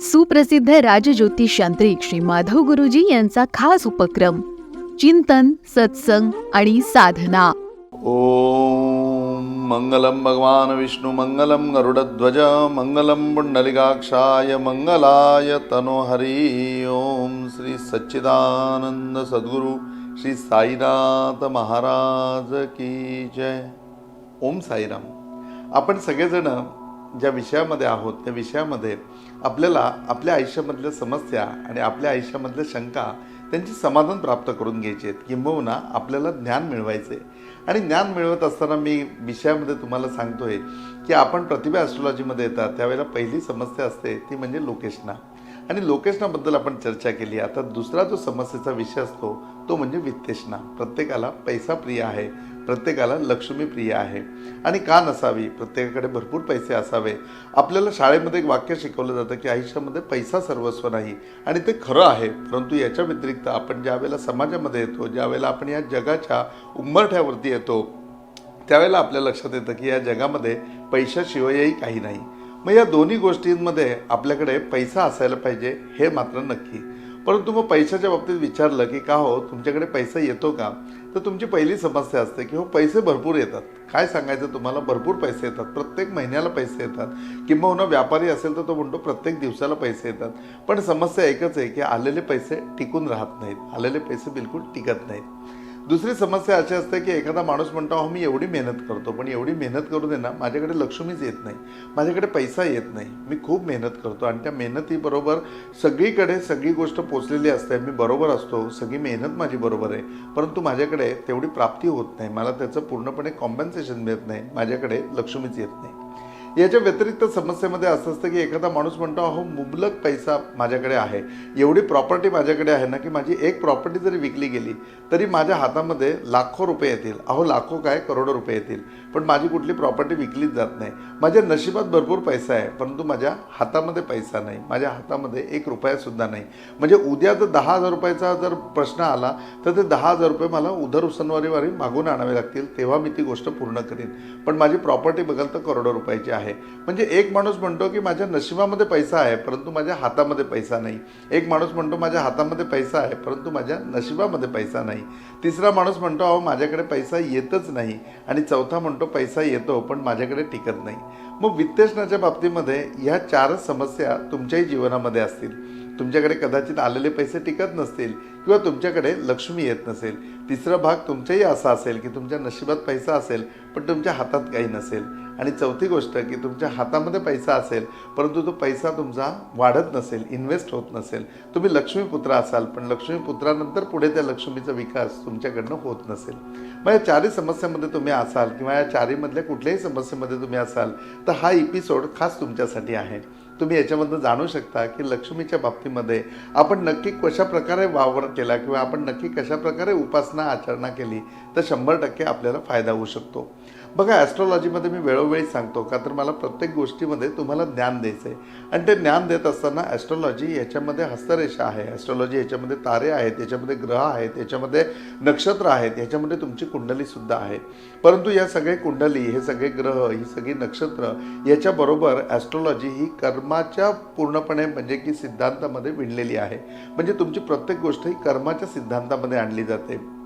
सुप्रसिद्ध राजज्योतिष यांत्रिक श्री माधव गुरुजी यांचा खास उपक्रम चिंतन सत्संग आणि साधना. ओम मंगलम भगवान विष्णु मंगलम गरुडध्वज मङ्गलं पुण्डलिकाक्षाय तनो तनोहरि ओम श्री सच्चिदानंद सद्गुरु श्री साईनाथ महाराज की जय. ओम साईराम. आपण सगळेजण ज्या विषयामध्ये आहोत त्या विषयामध्ये आपल्याला आपल्या आयुष्यामधल्या समस्या आणि आपल्या आयुष्यामधल्या शंका त्यांची समाधान प्राप्त करून घ्यायचे आहेत. किंबहुना आपल्याला ज्ञान मिळवायचे आणि ज्ञान मिळवत असताना मी विषयामध्ये तुम्हाला सांगतोय की आपण प्रतिभा ॲस्ट्रॉलॉजीमध्ये येतात. त्यावेळेला पहिली समस्या असते ती म्हणजे लोकेशना. आणि लोकेशनाबद्दल आपण चर्चा केली. आता दुसरा जो समस्येचा विषय असतो तो म्हणजे वित्तेषणा प्रत्येकाला पैसा प्रिय आहे. प्रत्येकाला लक्ष्मी प्रिय आहे. आणि का नसावी? प्रत्येकाकडे भरपूर पैसे असावे. आपल्याला शाळेमध्ये एक वाक्य शिकवलं जातं की आयुष्यामध्ये पैसा सर्वस्व नाही. आणि ते खरं आहे. परंतु याच्या व्यतिरिक्त आपण ज्या वेळेला समाजामध्ये येतो ज्या वेळेला आपण या जगाच्या उंबरठ्यावरती येतो त्यावेळेला आपल्या लक्षात येतं की या जगामध्ये पैशाशिवायही काही नाही. मग या दोन्ही गोष्टींमध्ये आपल्याकडे पैसा असायला पाहिजे हे मात्र नक्की. परंतु मग पैशाच्या बाबतीत विचारलं की का हो तुमच्याकडे पैसा येतो का? तर तुमची पहिली समस्या असते की हो पैसे भरपूर येतात. काय सांगायचं तुम्हाला? भरपूर पैसे येतात. प्रत्येक महिन्याला पैसे येतात. किंबहुना व्यापारी असेल तर तो म्हणतो प्रत्येक दिवसाला पैसे येतात. पण समस्या एकच आहे की आलेले पैसे टिकून राहत नाहीत. आलेले पैसे बिलकुल टिकत नाहीत. दुसरी समस्या अशी असते की एखादा माणूस म्हणतो हो मी एवढी मेहनत करतो पण एवढी मेहनत करू दे ना माझ्याकडे लक्ष्मीच येत नाही माझ्याकडे पैसा येत नाही मी खूप मेहनत करतो. आणि त्या मेहनतीबरोबर सगळीकडे सगळी गोष्ट पोचलेली असते मी बरोबर असतो सगळी मेहनत माझी बरोबर आहे परंतु माझ्याकडे तेवढी प्राप्ती होत नाही मला त्याचं पूर्णपणे कॉम्पन्सेशन मिळत नाही माझ्याकडे लक्ष्मीच येत नाही. याच्या व्यतिरिक्त समस्येमध्ये असं असतं की एखादा माणूस म्हणतो अहो मुबलक पैसा माझ्याकडे आहे. एवढी प्रॉपर्टी माझ्याकडे आहे ना की माझी एक प्रॉपर्टी जरी विकली गेली तरी माझ्या हातामध्ये लाखो रुपये येतील. अहो लाखो काय? करोडो रुपये येतील. पण माझी कुठली प्रॉपर्टी विकलीच जात नाही. माझ्या नशिबात भरपूर पैसा आहे परंतु माझ्या हातामध्ये पैसा नाही. माझ्या हातामध्ये एक रुपयासुद्धा नाही. म्हणजे उद्या जर दहा हजार रुपयाचा जर प्रश्न आला तर ते दहा हजार रुपये मला उधर उसनवारीवारी मागून आणावे लागतील तेव्हा मी ती गोष्ट पूर्ण करीन. पण माझी प्रॉपर्टी बघाल तर करोडो रुपयाची आहे. म्हणजे एक माणूस म्हणतो की माझ्या नशिबामध्ये पैसा आहे परंतु माझ्या हातामध्ये पैसा नाही. एक माणूस म्हणतो माझ्या हातामध्ये पैसा आहे परंतु माझ्या नशिबामध्ये पैसा नाही. तिसरा माणूस म्हणतो अहो माझ्याकडे पैसा येतच नाही. आणि चौथा म्हणतो पैसा येतो पण माझ्याकडे टिकत नाही. मग वित्तेषणाच्या बाबतीमध्ये ह्या चारच समस्या तुमच्याही जीवनामध्ये असतील. तुमच्याकडे कदाचित आलेले पैसे टिकत नसतील किंवा तुमच्याकडे लक्ष्मी येत नसेल. तिसरा भाग तुमचाही असा असेल की तुमच्या नशिबात पैसा असेल पण तुमच्या हातात काही नसेल. आणि चौथी गोष्ट की तुमच्या हातामध्ये पैसा असेल परंतु तो पैसा तुमचा वाढत नसेल इन्व्हेस्ट होत नसेल. तुम्ही लक्ष्मीपुत्र असाल पण लक्ष्मीपुत्रानंतर पुढे त्या लक्ष्मीचा विकास तुमच्याकडनं होत नसेल. मग या चारही समस्यामध्ये तुम्ही असाल किंवा या चारीमधल्या कुठल्याही समस्येमध्ये तुम्ही असाल तर हा एपिसोड खास तुमच्यासाठी आहे. तुम्ही याच्यामधनं जाणू शकता की लक्ष्मीच्या बाबतीमध्ये आपण नक्की कशा प्रकारे वावर केला किंवा आपण नक्की कशा प्रकारे उपासना आचरणा केली तर शंभर टक्के आपल्याला फायदा होऊ शकतो. बघा ॲस्ट्रॉलॉजीमध्ये मी वेळोवेळी सांगतो का तर मला प्रत्येक गोष्टीमध्ये तुम्हाला ज्ञान द्यायचं आहे आणि ते ज्ञान देत असताना ॲस्ट्रॉलॉजी याच्यामध्ये हस्तरेषा आहे. ॲस्ट्रॉलॉजी याच्यामध्ये तारे आहेत याच्यामध्ये ग्रह आहेत याच्यामध्ये नक्षत्र आहेत याच्यामध्ये तुमची कुंडलीसुद्धा आहे. परंतु या सगळे कुंडली हे सगळे ग्रह ही सगळी नक्षत्र याच्याबरोबर ॲस्ट्रॉलॉजी ही कर्म कर्माच्या पूर्णपणे म्हणजे की सिद्धांतामध्ये विणलेली आहे. म्हणजे तुमची प्रत्येक गोष्ट ही कर्माच्या सिद्धांतामध्ये आणली जाते.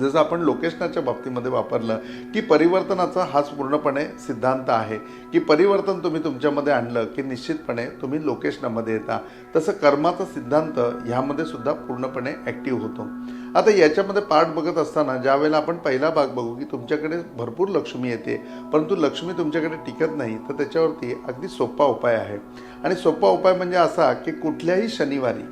जसं आपण लोकेशनाच्या बाबतीमध्ये वापरलं की परिवर्तनाचा हाच पूर्णपणे सिद्धांत आहे की परिवर्तन तुम्ही तुमच्यामध्ये आणलं की निश्चितपणे तुम्ही लोकेशनामध्ये येता. तसं कर्माचा सिद्धांत ह्यामध्ये सुद्धा पूर्णपणे ॲक्टिव्ह होतो. आता याच्यामध्ये पार्ट बघत असताना ज्या वेळेला आपण पहिला भाग बघू की तुमच्याकडे भरपूर लक्ष्मी येते परंतु लक्ष्मी तुमच्याकडे टिकत नाही तर त्याच्यावरती अगदी सोपा उपाय आहे. आणि सोपा उपाय म्हणजे असा की कुठल्याही शनिवारी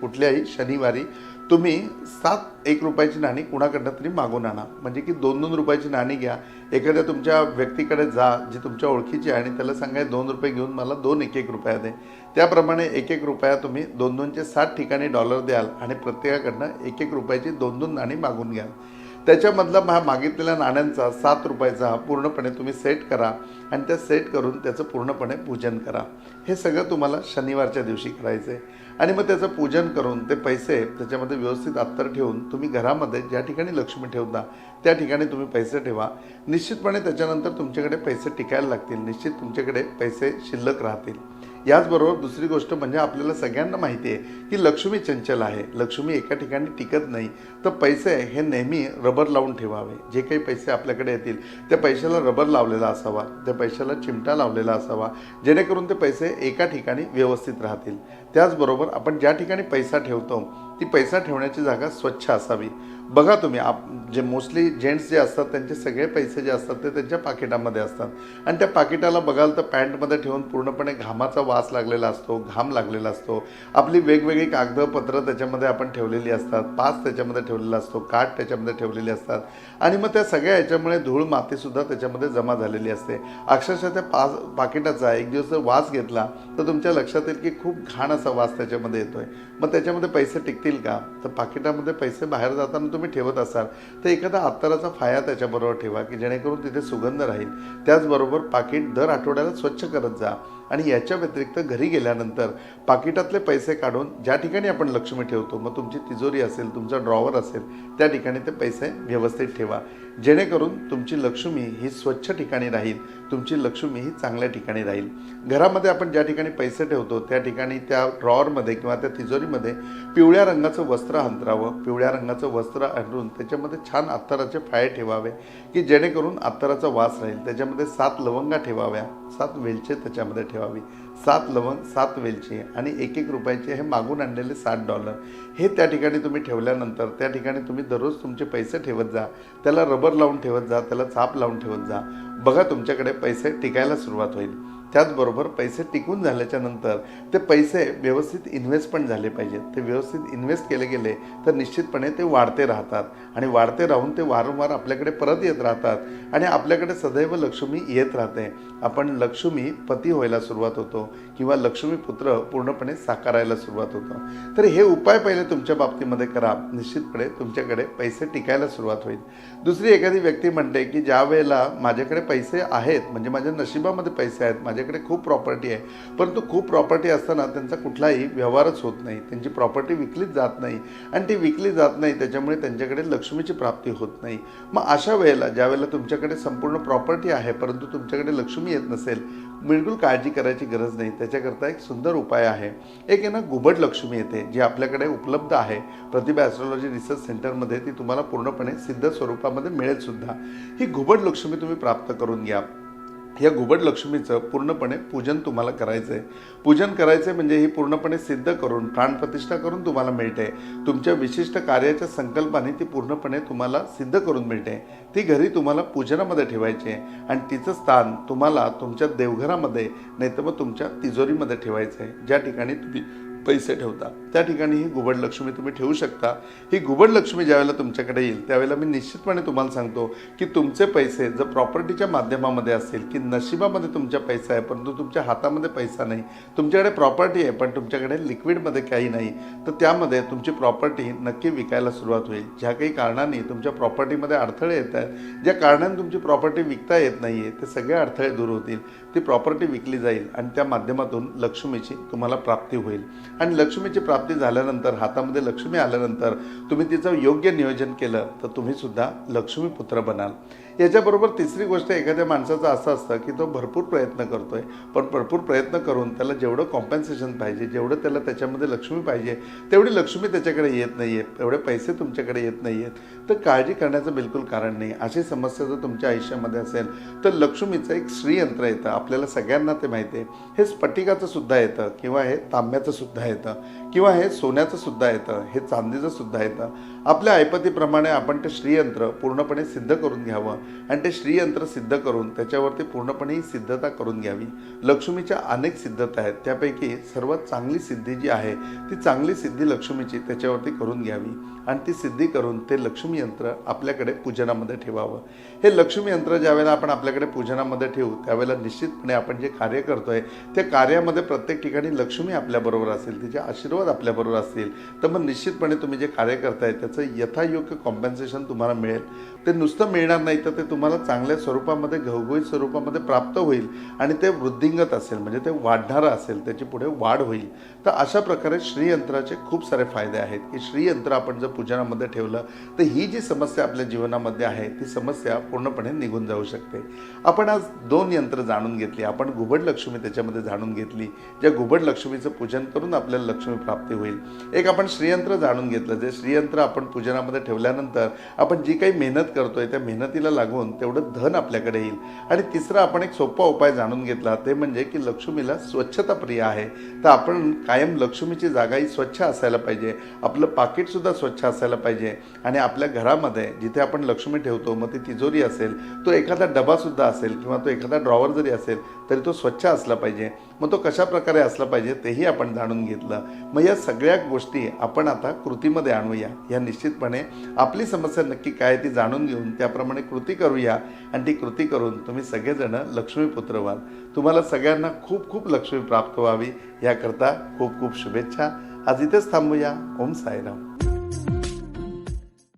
कुठल्याही शनिवारी तुम्ही सात एक रुपयाची नाणी कुणाकडनं तरी मागून आणा. म्हणजे की दोन दोन रुपयाची नाणी घ्या. एखाद्या तुमच्या व्यक्तीकडे जा जी तुमच्या ओळखीची आहे आणि त्याला सांगाय दोन रुपये घेऊन मला दोन एक एक रुपया दे. त्याप्रमाणे एक एक रुपया तुम्ही दोन दोनचे सात ठिकाणी डॉलर द्याल आणि प्रत्येकाकडनं एक एक रुपयाची दोन दोन नाणी मागून घ्याल. त्याच्यामधला मा मागितलेल्या नाण्यांचा सात रुपयाचा हा पूर्णपणे तुम्ही सेट करा आणि त्या सेट करून त्याचं पूर्णपणे पूजन करा. हे सगळं तुम्हाला शनिवारच्या दिवशी करायचं आहे आणि मग त्याचं पूजन करून ते पैसे त्याच्यामध्ये व्यवस्थित अत्तर ठेवून तुम्ही घरामध्ये ज्या ठिकाणी लक्ष्मी ठेवता त्या ठिकाणी तुम्ही पैसे ठेवा. निश्चितपणे त्याच्यानंतर तुमच्याकडे पैसे टिकायला लागतील. निश्चित तुमच्याकडे पैसे शिल्लक राहतील. याचबरोबर दुसरी गोष्ट म्हणजे आपल्याला सगळ्यांना माहिती आहे की लक्ष्मी चंचल आहे. लक्ष्मी एका ठिकाणी टिकत नाही. तर पैसे हे नेहमी रबर लावून ठेवावे. जे काही पैसे आपल्याकडे येतील त्या पैशाला रबर लावलेला असावा त्या पैशाला चिमटा लावलेला असावा. जेणेकरून ते पैसे एका ठिकाणी व्यवस्थित राहतील. त्याचबरोबर आपण ज्या ठिकाणी पैसा ठेवतो ती पैसा ठेवण्याची जागा स्वच्छ असावी. बघा तुम्ही आप जे मोस्टली जेंट्स जे असतात त्यांचे सगळे पैसे जे असतात ते त्यांच्या पाकिटामध्ये असतात. आणि त्या पाकिटाला बघाल तर पॅन्टमध्ये ठेवून पूर्णपणे घामाचा वास लागलेला असतो घाम लागलेला असतो. आपली वेगवेगळी कागदपत्रं त्याच्यामध्ये आपण ठेवलेली असतात पास त्याच्यामध्ये ठेवलेला असतो काठ त्याच्यामध्ये ठेवलेली असतात. आणि मग त्या सगळ्या याच्यामुळे धूळ मातीसुद्धा त्याच्यामध्ये जमा झालेली असते. अक्षरशः त्या पास पाकिटाचा एक दिवस जर वास घेतला तर तुमच्या लक्षात येईल की खूप घाण असा वास त्याच्यामध्ये येतोय. मग त्याच्यामध्ये पैसे टिकतील का? तर पाकिटामध्ये पैसे बाहेर जाताना तुम्ही ठेवत असाल तर एखादा अत्तराचा फाया त्याच्याबरोबर ठेवा की जेणेकरून तिथे सुगंध राहील. त्याचबरोबर पाकिट दर आठवड्याला स्वच्छ करत जा. आणि याच्या व्यतिरिक्त घरी गेल्यानंतर पाकिटातले पैसे काढून ज्या ठिकाणी आपण लक्ष्मी ठेवतो मग तुमची तिजोरी असेल तुमचा ड्रॉवर असेल त्या ठिकाणी ते पैसे व्यवस्थित ठेवा. जेणेकरून तुमची लक्ष्मी ही स्वच्छ ठिकाणी राहील तुमची लक्ष्मी ही चांगल्या ठिकाणी राहील. घरामध्ये आपण ज्या ठिकाणी पैसे ठेवतो त्या ठिकाणी त्या ड्रॉवरमध्ये किंवा त्या तिजोरीमध्ये पिवळ्या रंगाचं वस्त्र अंतरावं पिवळ्या रंगाचं वस्त्र अंतरून त्याच्यामध्ये छान अत्तराचे फाळे ठेवावे की जेणेकरून अत्तराचा वास राहील. त्याच्यामध्ये सात लवंगा ठेवाव्या सात वेलचे त्याच्यामध्ये ठेवावी. सात लवंग सात वेलचे आणि एक एक रुपयाचे हे मागून आणलेले सात डॉलर हे त्या ठिकाणी तुम्ही ठेवल्यानंतर त्या ठिकाणी तुम्ही दररोज तुमचे पैसे ठेवत जा. त्याला रबर लावून ठेवत जा त्याला चाप लावून ठेवत जा. बघा तुमच्याकडे पैसे टिकायला सुरुवात होईल. त्याचबरोबर पैसे टिकून झाल्याच्यानंतर ते पैसे व्यवस्थित इन्व्हेस्ट पण झाले पाहिजेत. ते व्यवस्थित इन्व्हेस्ट केले गेले तर निश्चितपणे ते वाढते राहतात. आणि वाढते राहून ते वारंवार आपल्याकडे परत येत राहतात. आणि आपल्याकडे सदैव लक्ष्मी येत राहते. आपण लक्ष्मी पती व्हायला सुरुवात होतो किंवा लक्ष्मी पुत्र पूर्णपणे साकारायला सुरुवात होतो. तर हे उपाय पहिले तुमच्या बाबतीमध्ये करा. निश्चितपणे तुमच्याकडे पैसे टिकायला सुरुवात होईल. दुसरी एखादी व्यक्ती म्हणते की ज्या वेळेला माझ्याकडे पैसे आहेत म्हणजे माझ्या नशिबामध्ये पैसे आहेत त्यांच्याकडे खूप प्रॉपर्टी आहे. परंतु खूप प्रॉपर्टी असताना त्यांचा कुठलाही व्यवहारच होत नाही. त्यांची प्रॉपर्टी विकलीच जात नाही. आणि ती विकली जात नाही त्याच्यामुळे त्यांच्याकडे लक्ष्मीची प्राप्ती होत नाही. मग अशा वेळेला ज्या वेळेला तुमच्याकडे संपूर्ण प्रॉपर्टी आहे परंतु तुमच्याकडे लक्ष्मी येत नसेल बिलकुल काळजी करायची गरज नाही. त्याच्याकरता एक सुंदर उपाय आहे. एक आहे ना घुबड लक्ष्मी येते जी आपल्याकडे उपलब्ध आहे. प्रतिभा ॲस्ट्रॉलॉजी रिसर्च सेंटरमध्ये ती तुम्हाला पूर्णपणे सिद्ध स्वरूपामध्ये मिळेल सुद्धा. ही घुबड लक्ष्मी तुम्ही प्राप्त करून घ्या. या घुबड लक्ष्मीचं पूर्णपणे पूजन तुम्हाला करायचं आहे पूजन करायचं म्हणजे ही पूर्णपणे सिद्ध करून प्राणप्रतिष्ठा करून तुम्हाला मिळते. तुमच्या विशिष्ट कार्याच्या संकल्पाने ती पूर्णपणे तुम्हाला सिद्ध करून मिळते. ती घरी तुम्हाला पूजनामध्ये ठेवायची आहे. आणि तिचं स्थान तुम्हाला तुमच्या देवघरामध्ये नाही तर मग तुमच्या तिजोरीमध्ये ठेवायचं आहे ज्या ठिकाणी तुम्ही पैसे ठेवता. त्या ठिकाणी ही घुबड लक्ष्मी तुम्ही ठेवू शकता. ही घुबड लक्ष्मी ज्यावेळेला तुमच्याकडे येईल त्यावेळेला मी निश्चितपणे तुम्हाला सांगतो की तुमचे पैसे जर प्रॉपर्टीच्या माध्यमामध्ये असतील की नशिबामध्ये तुमच्या पैसा आहे परंतु तुमच्या हातामध्ये पैसा नाही तुमच्याकडे प्रॉपर्टी आहे पण तुमच्याकडे लिक्विडमध्ये काही नाही तर त्यामध्ये तुमची प्रॉपर्टी नक्की विकायला सुरुवात होईल. ज्या काही कारणाने तुमच्या प्रॉपर्टीमध्ये अडथळे येत आहेत ज्या कारणाने तुमची प्रॉपर्टी विकता येत नाही आहे ते सगळे अडथळे दूर होतील. ती प्रॉपर्टी विकली जाईल आणि त्या माध्यमातून लक्ष्मीची तुम्हाला प्राप्ती होईल. आणि लक्ष्मीची प्राप्ती झाल्यानंतर हातामध्ये लक्ष्मी आल्यानंतर तुम्ही तिचं योग्य नियोजन केलं तर तुम्ही सुद्धा लक्ष्मीपुत्र बनाल. याच्याबरोबर तिसरी गोष्ट एखाद्या माणसाचं असं असतं की तो भरपूर प्रयत्न करतो आहे पण भरपूर प्रयत्न करून त्याला जेवढं कॉम्पन्सेशन पाहिजे जेवढं त्याला त्याच्यामध्ये लक्ष्मी पाहिजे तेवढी लक्ष्मी त्याच्याकडे येत नाही आहे एवढे पैसे तुमच्याकडे येत नाही आहेत तर काळजी करण्याचं बिलकुल कारण नाही. अशी समस्या जर तुमच्या आयुष्यामध्ये असेल तर लक्ष्मीचं एक श्रीयंत्र येतं. आपल्याला सगळ्यांना ते माहिती आहे. हे स्फटिकाचं सुद्धा येतं किंवा हे तांब्याचं सुद्धा येतं. किंवा हे सोन्याचं सुद्धा येतं हे चांदीचं सुद्धा येतं. आपल्या ऐपतीप्रमाणे आपण ते श्रीयंत्र पूर्णपणे सिद्ध करून घ्यावं आणि ते श्रीयंत्र सिद्ध करून त्याच्यावरती पूर्णपणे ही सिद्धता करून घ्यावी. लक्ष्मीच्या अनेक सिद्धता आहेत त्यापैकी सर्वात चांगली सिद्धी जी आहे ती चांगली सिद्धी लक्ष्मीची त्याच्यावरती करून घ्यावी आणि ती सिद्धी करून ते लक्ष्मी यंत्र आपल्याकडे पूजनामध्ये ठेवावं. हे लक्ष्मी यंत्र ज्यावेळेला आपण आपल्याकडे पूजनामध्ये ठेवू त्यावेळेला निश्चितपणे आपण जे कार्य करतोय त्या कार्यामध्ये प्रत्येक ठिकाणी लक्ष्मी आपल्याबरोबर असेल तिचे आशीर्वाद आपल्याबरोबर असतील तर मग निश्चितपणे तुम्ही जे कार्य करताय त्याचं यथायोग्य कॉम्पन्सेशन तुम्हाला मिळेल. ते नुसतं मिळणार नाही तर तर ते तुम्हाला चांगल्या स्वरूपामध्ये घवघवीत स्वरूपामध्ये प्राप्त होईल आणि ते वृद्धिंगत असेल म्हणजे ते वाढणारं असेल त्याची पुढे वाढ होईल. तर अशा प्रकारे श्रीयंत्राचे खूप सारे फायदे आहेत की श्रीयंत्र आपण जर पूजनामध्ये ठेवलं तर ही जी समस्या आपल्या जीवनामध्ये आहे ती समस्या पूर्णपणे निघून जाऊ शकते. आपण आज दोन यंत्र जाणून घेतली आपण घुबड लक्ष्मी त्याच्यामध्ये जाणून घेतली ज्या घुबड लक्ष्मीचं पूजन करून आपल्याला लक्ष्मी प्राप्ती होईल. एक आपण श्रीयंत्र जाणून घेतलं जे श्रीयंत्र आपण पूजनामध्ये ठेवल्यानंतर आपण जी काही मेहनत करतोय त्या मेहनतीला लागून तेवढं धन आपल्याकडे येईल. आणि तिसरा आपण एक सोपा उपाय जाणून घेतला ते म्हणजे की लक्ष्मीला स्वच्छता प्रिय आहे. तर आपण कायम लक्ष्मीची जागा ही स्वच्छ असायला पाहिजे. आपलं पाकिटसुद्धा स्वच्छ असायला पाहिजे. आणि आपल्या घरामध्ये जिथे आपण लक्ष्मी ठेवतो मग ती तिजोरी असेल तो एखादा डबासुद्धा असेल किंवा तो एखादा ड्रॉवर जरी असेल तरी तो स्वच्छ असला पाहिजे. मग तो कशा प्रकारे असला पाहिजे तेही आपण जाणून घेतलं. मग या सगळ्या गोष्टी आपण आता कृतीमध्ये आणूया. या निश्चितपणे आपली समस्या नक्की काय ती जाणून घेऊन त्याप्रमाणे कृती करूया. आणि ती कृती करून तुम्ही सगळेजणं लक्ष्मीपुत्र व्हाल. तुम्हाला सगळ्यांना खूप खूप लक्ष्मी प्राप्त व्हावी. याकरता खूप खूप शुभेच्छा. आज इथेच थांबूया. ओम साईराम.